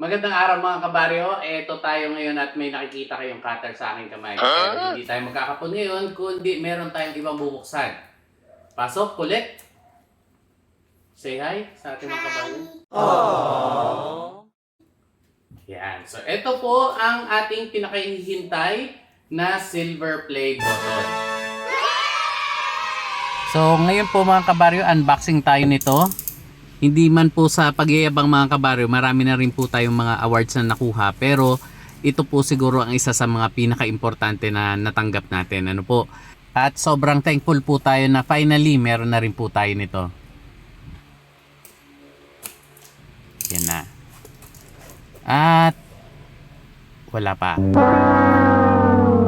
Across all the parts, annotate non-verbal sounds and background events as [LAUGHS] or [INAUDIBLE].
Magandang araw mga kabaryo. Eto tayo ngayon at may nakikita kayong cutter sa aking kamay. Pero hindi tayo magkakapon ngayon, kundi meron tayong ibang bubuksan. Pasok, kulit. Say hi sa ating mga kabaryo. Yan. So, ito po ang ating pinakahihintay na silver play button. So, ngayon po mga kabaryo, unboxing tayo nito. Hindi man po sa pagyayabang mga kabaryo, marami na rin po tayong mga awards na nakuha. Pero ito po siguro ang isa sa mga pinaka-importante na natanggap natin. Ano po? At sobrang thankful po tayo na finally meron na rin po tayo nito. Yan na. At wala pa.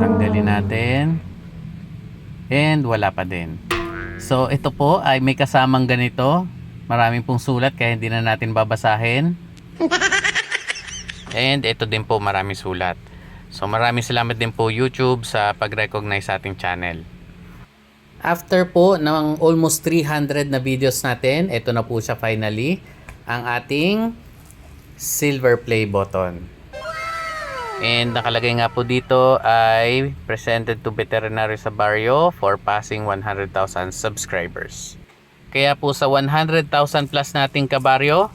Tanggalin natin. And wala pa din. So ito po ay may kasamang ganito. Maraming pong sulat kaya hindi na natin babasahin. [LAUGHS] And ito din po maraming sulat. So maraming salamat din po YouTube sa pag-recognize sa ating channel. After po ng almost 300 na videos natin, ito na po siya finally, ang ating silver play button. And nakalagay nga po dito ay presented to Veterinary sa Barrio for passing 100,000 subscribers. Kaya po sa 100,000 plus nating kabaryo,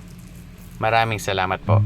maraming salamat po.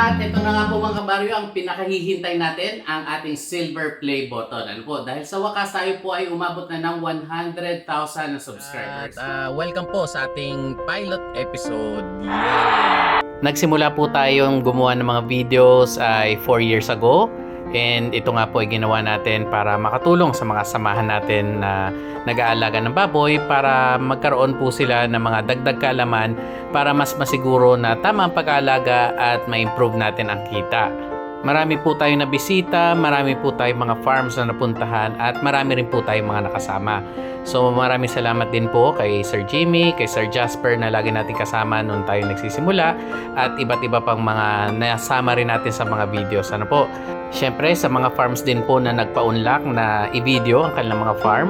At ito na nga po mga kabaryo ang pinakahihintay natin, ang ating silver play button. Ano po? Dahil sa wakas tayo po ay umabot na ng 100,000 na subscribers. At uh, welcome po sa ating pilot episode. Yay! Nagsimula po tayong gumawa ng mga videos ay 4 years ago. And ito nga po ay ginawa natin para makatulong sa mga samahan natin na nag-aalaga ng baboy para magkaroon po sila ng mga dagdag kaalaman para mas masiguro na tama ang pag-aalaga at ma-improve natin ang kita. Marami po tayong nabisita, marami po tayong mga farms na napuntahan at marami rin po tayong mga nakasama. So maraming salamat din po kay Sir Jimmy, kay Sir Jasper na lagi natin kasama noon tayo nagsisimula at iba't iba pang mga nasama rin natin sa mga videos. Ano po? Siyempre sa mga farms din po na nagpa-unlock na i-video ang kanilang mga farm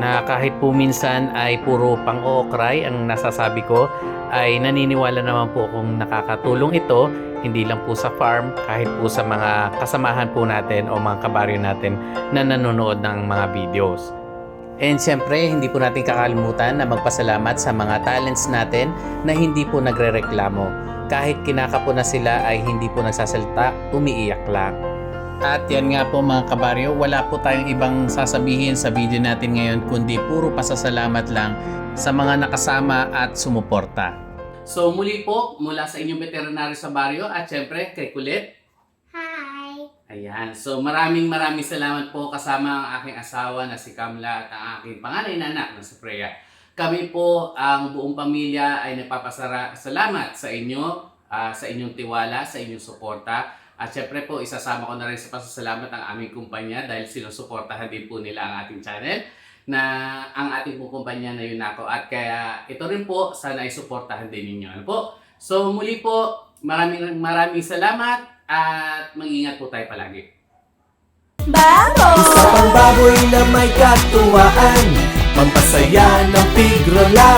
na kahit po minsan ay puro pang-ookray ang nasasabi ko ay naniniwala naman po kung nakakatulong ito hindi lang po sa farm kahit po sa mga kasamahan po natin o mga kabaryo natin na nanonood ng mga videos. And syempre, hindi po natin kakalimutan na magpasalamat sa mga talents natin na hindi po nagrereklamo. Kahit kinakapo na sila ay hindi po nagsasalita, umiiyak lang. At yan nga po mga kabaryo, wala po tayong ibang sasabihin sa video natin ngayon kundi puro pasasalamat lang sa mga nakasama at sumuporta. So muli po mula sa inyong veterinary sa baryo at syempre kay Kulit. Hi! Ayan. So maraming maraming salamat po kasama ang aking asawa na si Kamla at ang aking panganay na anak na si Freya. Kami po ang buong pamilya ay nagpapasalamat sa inyo, ah, sa inyong tiwala, sa inyong suporta. At syempre po, isasama ko na rin sa pasasalamat ang aming kumpanya dahil sinusuportahan din po nila ang ating channel na ang ating po kumpanya na yun ako. At kaya ito rin po, sana ay suportahan din ninyo. Ano po? So muli po, maraming maraming salamat at mag-ingat po tayo palagi. Vamos! Isa pang baboy na may katuwaan Pampasaya ng pigrola